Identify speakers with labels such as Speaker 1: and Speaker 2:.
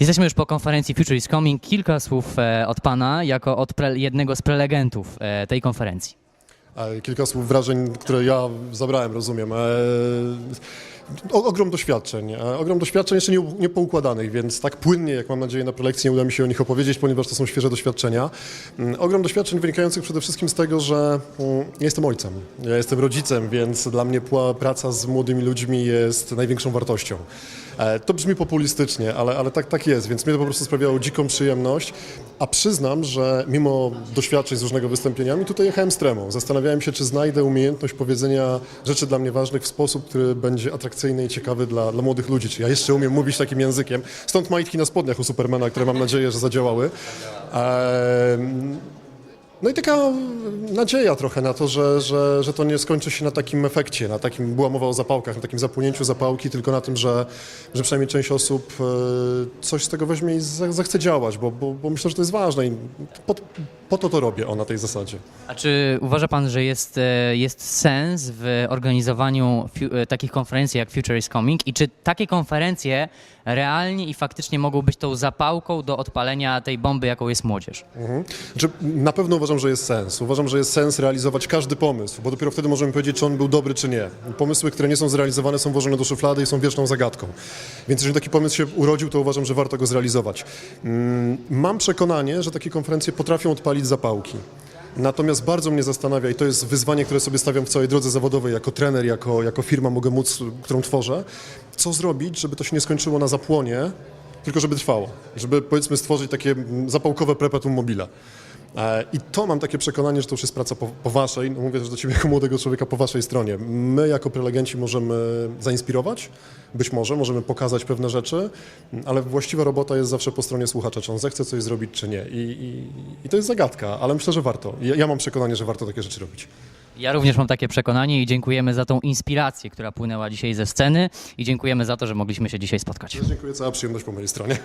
Speaker 1: Jesteśmy już po konferencji Future is Coming. Kilka słów e, od Pana jako od jednego z prelegentów e, tej konferencji.
Speaker 2: E, Kilka słów wrażeń, które ja zabrałem, rozumiem. O- Ogrom doświadczeń, ogrom doświadczeń jeszcze nie, nie poukładanych, więc tak płynnie, jak mam nadzieję na prelekcji, nie uda mi się o nich opowiedzieć, ponieważ to są świeże doświadczenia. Mm, Ogrom doświadczeń wynikających przede wszystkim z tego, że mm, ja jestem ojcem, ja jestem rodzicem, więc dla mnie praca z młodymi ludźmi jest największą wartością. E, To brzmi populistycznie, ale, ale tak, tak jest, więc mnie to po prostu sprawiało dziką przyjemność. A przyznam, że mimo doświadczeń z różnego wystąpieniami, tutaj jechałem z tremą. Zastanawiałem się, czy znajdę umiejętność powiedzenia rzeczy dla mnie ważnych w sposób, który będzie atrakcyjny i ciekawy dla, dla młodych ludzi. Czy ja jeszcze umiem mówić takim językiem. Stąd majtki na spodniach u Supermana, które mam nadzieję, że zadziałały. Em, no i taka nadzieja trochę na to, że, że, że to nie skończy się na takim efekcie, na takim, była mowa o zapałkach, na takim zapłonięciu zapałki, tylko na tym, że, że przynajmniej część osób e, coś z tego weźmie i zachce działać, bo, bo, bo myślę, że to jest ważne i po, po to to robię o na tej zasadzie.
Speaker 1: A czy uważa Pan, że jest, e, jest sens w organizowaniu e, takich konferencji jak Future is Coming i czy takie konferencje realnie i faktycznie mogą być tą zapałką do odpalenia tej bomby, jaką jest młodzież?
Speaker 2: Znaczy, na pewno uważam, że jest sens. Uważam, że jest sens realizować każdy pomysł, bo dopiero wtedy możemy powiedzieć, czy on był dobry, czy nie. Pomysły, które nie są zrealizowane, są włożone do szuflady i są wieczną zagadką. Więc jeżeli taki pomysł się urodził, to uważam, że warto go zrealizować. Mm, Mam przekonanie, że takie konferencje potrafią odpalić zapałki. Natomiast bardzo mnie zastanawia, i to jest wyzwanie, które sobie stawiam w całej drodze zawodowej, jako trener, jako, jako firma mogę móc, którą tworzę, co zrobić, żeby to się nie skończyło na zapłonie, tylko żeby trwało. Żeby powiedzmy stworzyć takie mm, zapałkowe perpetuum mobile. E, I to mam takie przekonanie, że to już jest praca po, po waszej, no mówię też do ciebie jako młodego człowieka, po waszej stronie. My jako prelegenci możemy zainspirować, być może, możemy pokazać pewne rzeczy, ale właściwa robota jest zawsze po stronie słuchacza, czy on zechce coś zrobić, czy nie. I, i, i to jest zagadka, ale myślę, że warto. Ja, ja mam przekonanie, że warto takie rzeczy robić.
Speaker 1: Ja również mam takie przekonanie i dziękujemy za tą inspirację, która płynęła dzisiaj ze sceny i dziękujemy za to, że mogliśmy się dzisiaj spotkać.
Speaker 2: Dziękuję, cała przyjemność po mojej stronie.